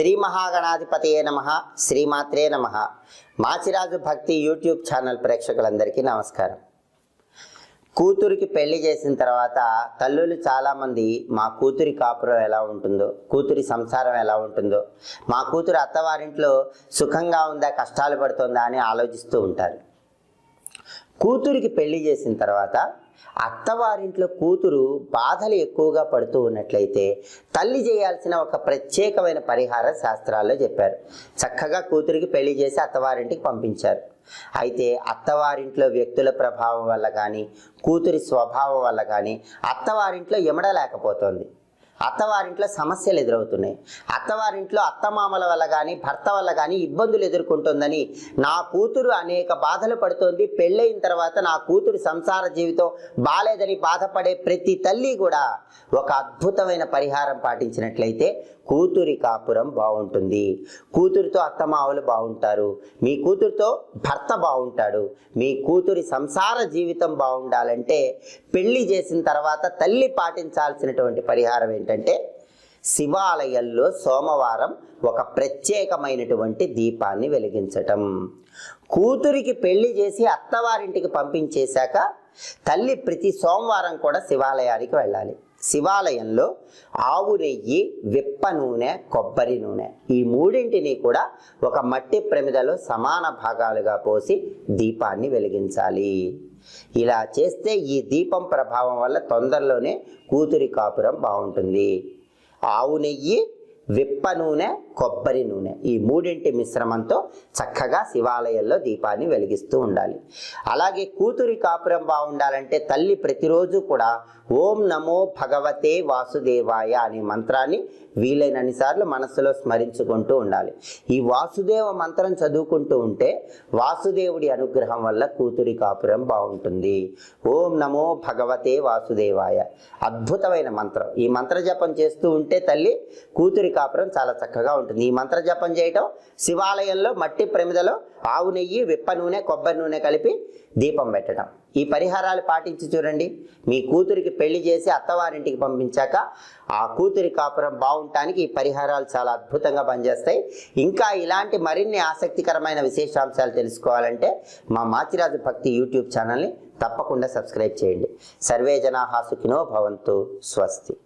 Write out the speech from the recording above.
శ్రీ మహాగణాధిపతయే నమ శ్రీమాత్రే నమ. మాచిరాజు భక్తి యూట్యూబ్ ఛానల్ ప్రేక్షకులందరికీ నమస్కారం. కూతురికి పెళ్ళి చేసిన తర్వాత తల్లులు చాలామంది మా కూతురి కాపురం ఎలా ఉంటుందో కూతురి సంసారం ఎలా ఉంటుందో మా కూతురు అత్తవారింట్లో సుఖంగా ఉందా కష్టాలు పడుతుందా అని ఆలోచిస్తూ ఉంటారు. కూతురికి పెళ్ళి చేసిన తర్వాత అత్తవారింట్లో కూతురు బాధలు ఎక్కువగా పడుతూ ఉన్నట్లయితే తల్లి చేయాల్సిన ఒక ప్రత్యేకమైన పరిహార శాస్త్రాల్లో చెప్పారు. చక్కగా కూతురికి పెళ్ళి చేసి అత్తవారింటికి పంపించారు. అయితే అత్తవారింట్లో వ్యక్తుల ప్రభావం వల్ల కానీ కూతురి స్వభావం వల్ల కానీ అత్తవారింట్లో ఎమడలేకపోతుంది. అత్తవారింట్లో సమస్యలు ఎదురవుతున్నాయి. అత్తవారింట్లో అత్తమామల వల్ల కానీ భర్త వల్ల కానీ ఇబ్బందులు ఎదుర్కొంటుందని నా కూతురు అనేక బాధలు పడుతోంది. పెళ్ళయిన తర్వాత నా కూతురు సంసార జీవితం బాలేదని బాధపడే ప్రతి తల్లి కూడా ఒక అద్భుతమైన పరిహారం పాటించినట్లయితే కూతురి కాపురం బాగుంటుంది. కూతురితో అత్తమావలు బాగుంటారు. మీ కూతురితో భర్త బాగుంటాడు. మీ కూతురి సంసార జీవితం బాగుండాలంటే పెళ్ళి చేసిన తర్వాత తల్లి పాటించాల్సినటువంటి పరిహారం ఏమిటంటే శివాలయంలో సోమవారం ఒక ప్రత్యేకమైనటువంటి దీపాన్ని వెలిగించటం. కూతురికి పెళ్ళి చేసి అత్తవారింటికి పంపించేశాక తల్లి ప్రతి సోమవారం కూడా శివాలయానికి వెళ్ళాలి. శివాలయంలో ఆవు నెయ్యి విప్ప నూనె కొబ్బరి నూనె ఈ మూడింటిని కూడా ఒక మట్టి ప్రమిదలో సమాన భాగాలుగా పోసి దీపాన్ని వెలిగించాలి. ఇలా చేస్తే ఈ దీపం ప్రభావం వల్ల తొందరలోనే కూతురి కాపురం బాగుంటుంది. ఆవు నెయ్యి విప్ప నూనె కొబ్బరి నూనె ఈ మూడింటి మిశ్రమంతో చక్కగా శివాలయంలో దీపాన్ని వెలిగిస్తూ ఉండాలి. అలాగే కూతురి కాపురం బాగుండాలంటే తల్లి ప్రతిరోజు కూడా ఓం నమో భగవతే వాసుదేవాయ అనే మంత్రాన్ని వీలైనన్ని సార్లు మనస్సులో స్మరించుకుంటూ ఉండాలి. ఈ వాసుదేవ మంత్రం చదువుకుంటూ ఉంటే వాసుదేవుడి అనుగ్రహం వల్ల కూతురి కాపురం బాగుంటుంది. ఓం నమో భగవతే వాసుదేవాయ. అద్భుతమైన మంత్రం. ఈ మంత్ర జపం చేస్తూ ఉంటే తల్లి కూతురి కాపురం చాలా చక్కగా ఉంటుంది. ఈ మంత్ర జపం చేయటం శివాలయంలో మట్టి ప్రమిదలో ఆవు నెయ్యి విప్ప నూనె కొబ్బరి నూనె కలిపి దీపం పెట్టడం. ఈ పరిహారాలు పాటించి చూడండి. మీ కూతురికి పెళ్ళి చేసి అత్తవారింటికి పంపించాక ఆ కూతురి కాపురం బాగుంటానికి ఈ పరిహారాలు చాలా అద్భుతంగా పనిచేస్తాయి. ఇంకా ఇలాంటి మరిన్ని ఆసక్తికరమైన విశేషాంశాలు తెలుసుకోవాలంటే మా మాచిరాజు భక్తి యూట్యూబ్ ఛానల్ని తప్పకుండా సబ్స్క్రైబ్ చేయండి. సర్వే జనాహా సుఖినో భవంతు స్వస్తి.